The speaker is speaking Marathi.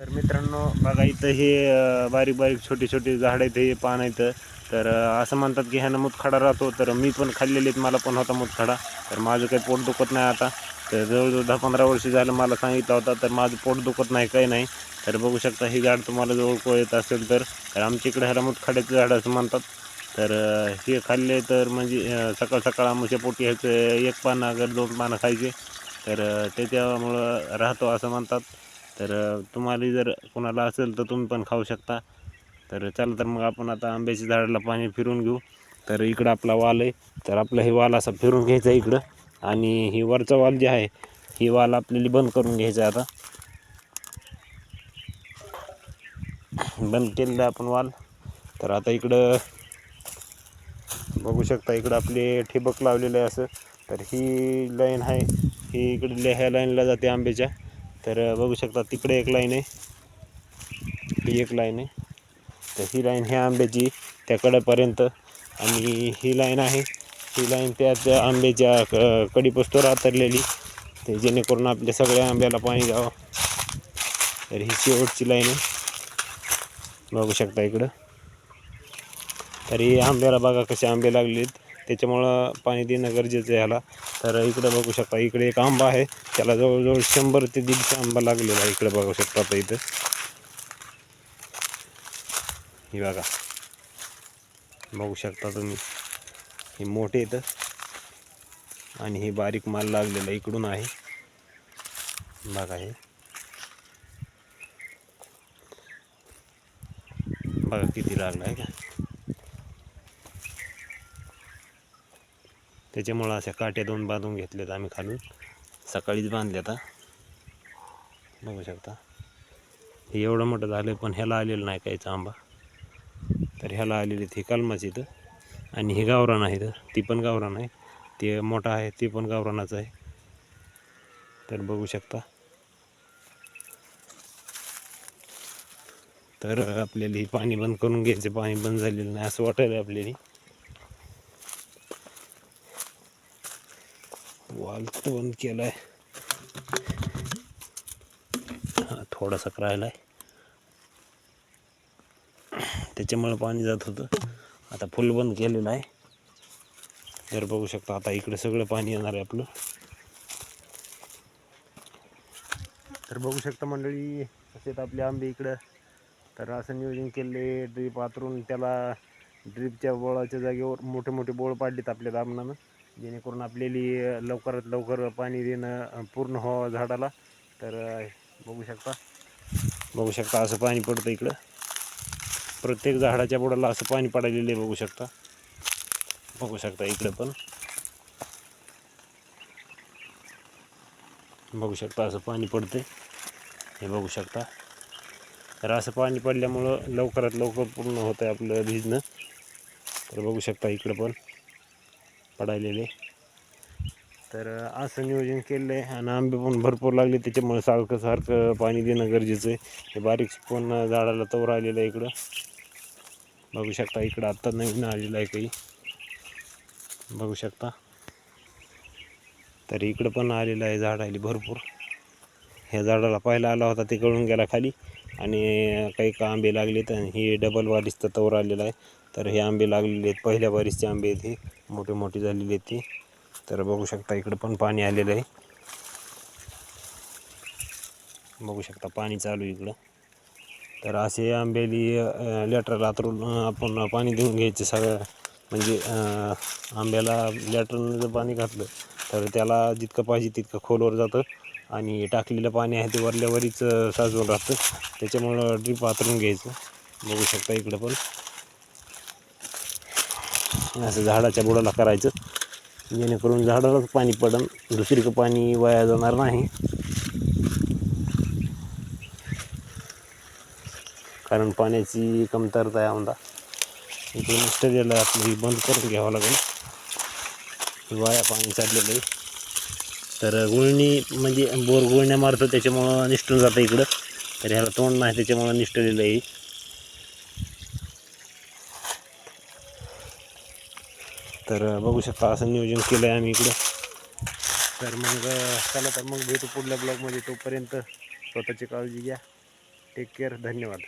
तर मित्रांनो बघा इथं हे बारीक बारीक छोटी छोटी झाड आहेत हे पान आहेत. तर असं म्हणतात की ह्यानं मुतखडा राहतो तर मी पण खाल्लेले आहेत मला पण होता मुतखडा. तर माझं काही पोट दुखत नाही आता. तर जवळजवळ दहा पंधरा वर्ष झालं मला सांगितलं होता तर माझं पोट दुखत नाही काही नाही. तर बघू शकता हे झाड तुम्हाला जवळ येत असेल तर. तर आमच्या इकडे ह्याला मुतखड्याचं झाड असं म्हणतात. तर हे खाल्ले तर म्हणजे सकाळ सकाळ आमच्या पोटी ह्याचं एक पानं अगर दोन पानं खायचे. तर त्याच्यामुळं राहतो असं म्हणतात. तर तुम्हाला जर कोणाला असेल तर तुम्ही पण खाऊ शकता. तर चला तर मग आपण आता आंब्याच्या झाडाला पाणी फिरून घेऊ. तर इकडं आपला वाल आहे. तर आपलं हे वाल असा फिरून घ्यायचा आहे इकडं. आणि ही वरचा वाल जे आहे ही वाल आपल्याला बंद करून घ्यायचं आहे आता. बंद केलेलं आहे आपण वाल. तर आता इकडं बघू शकता इकडं आपले ठिबक लावलेलं आहे असं. तर ही लाईन आहे. ही इकडे ह्या लाईनला जाते आंब्याच्या. तर बघू शकता तिकडे एक लाईन आहे. ही एक लाईन आहे. तर ही लाईन ह्या आंब्याची त्या कड्यापर्यंत आणि ही लाईन आहे. ही लाईन त्या त्या आंब्याच्या क कडीपस्तोर आतरलेली ते जेणेकरून आपल्या सगळ्या आंब्याला पाणी द्यावं. तर ही शेवटची लाईन आहे. बघू शकता इकडं. तर ही आंब्याला बघा कसे आंबे लागलेत. त्याच्यामुळं पाणी देणं गरजेचं आहे ह्याला. तर इकडं बघू शकता इकडे एक आंबा आहे. त्याला जवळजवळ शंभर ते दीडशे आंबा लागलेला आहे इकडे बघू शकता आता इथं. ही बघा. बघू शकता तुम्ही. हे मोठे इथं आणि हे बारीक माल लागलेला इकडून आहे. बघा हे. बघा किती लागला आहे का? त्याच्यामुळं अशा काट्या दोन बांधून घेतल्यात आम्ही खालून. सकाळीच बांधले आता. बघू शकता. हे एवढं मोठं झालं पण ह्याला आलेलं नाही काहीच आंबा. तर ह्याला आलेली ती कलमाच इथं. आणि हे गावरान आहे इथं. ती पण गावरान आहे. ते मोठा आहे ते पण गावरानाच आहे. तर बघू शकता. तर आपल्याला ही पाणी बंद करून घ्यायचं. पाणी बंद झालेलं नाही असं वाटायला आपल्याला. वाल तर बंद केला हा थोडासा राहिलाय त्याच्यामुळे पाणी जात होतं. आता फुल बंद केलेलं आहे तर बघू शकता आता इकडे सगळं पाणी येणार आहे आपलं. तर बघू शकता मंडळी असेच आपले आंबे इकडं. तर असं नियोजन केले ड्रीप आतरून त्याला ड्रीपच्या बोळाच्या जागेवर मोठे मोठे बोळ पाडलेत आपल्या दामनानं. जेणेकरून आपल्याली लवकरात लवकर पाणी देणं पूर्ण व्हावं झाडाला. तर बघू शकता. बघू शकता असं पाणी पडतं इकडं. प्रत्येक झाडाच्या बुडाला असं पाणी पडालेलं आहे बघू शकता. बघू शकता इकडं पण. बघू शकता असं पाणी पडते हे बघू शकता. तर असं पाणी पडल्यामुळं लवकरात लवकर पूर्ण होतं आहे आपलं भिजणं. तर बघू शकता इकडं पण. पडायलेले. तर असं नियोजन केलं आहे आणि आंबे पण भरपूर लागले. त्याच्यामुळे सारखं सारखं पाणी देणं गरजेचं आहे. हे बारीक पण झाडाला तवर आलेलं आहे इकडं. बघू शकता इकडं आत्ता नवीन आलेलं आहे काही. बघू शकता. तर इकडं पण आलेलं आहे झाड आली भरपूर. ह्या झाडाला पाहिला आला होता ते गळून गेला खाली. आणि काही का आंबे लागलेत आणि हे डबल वारीसचा तवर आलेलं आहे. तर हे आंबे लागलेले आहेत. पहिल्या वारीसचे आंबे आहेत हे. मोठे मोठे झालेले आहेत ते. तर बघू शकता इकडं पण पाणी आलेलं आहे. बघू शकता पाणी चालू आहे इकडं. तर असे आंब्याली लेटर लातरून आपण पाणी देऊन घ्यायचे सगळं म्हणजे आंब्याला लेटरनं जर पाणी घातलं तर त्याला जितकं पाहिजे तितकं खोलवर जातं. आणि टाकलेलं पाणी आहे ते वरल्यावरीच वरीच राहतं. त्याच्यामुळं ड्रीप आतरून घ्यायचं. बघू शकता इकडं पण. असं झाडाच्या बुडाला करायचं. जेणेकरून झाडालाच पाणी पडन. दुसरीकडं पाणी वाया जाणार नाही. कारण पाण्याची कमतरता आहे आमदा इकडून नष्ट बंद करून घ्यावं लागेल. वाया पाणी चाललेलं आहे. तर गुळणी म्हणजे बोर गुळण्या मारतो त्याच्यामुळं निष्ठून जातं इकडं. तर ह्याला तोंड नाही त्याच्यामुळं निष्ठलेलं आहे. तर बघू शकता असं नियोजन केलं आहे आम्ही इकडं. तर मग चला तर मग भेटू पुढल्या ब्लॉगमध्ये तोपर्यंत स्वतःची काळजी घ्या. टेक केअर धन्यवाद.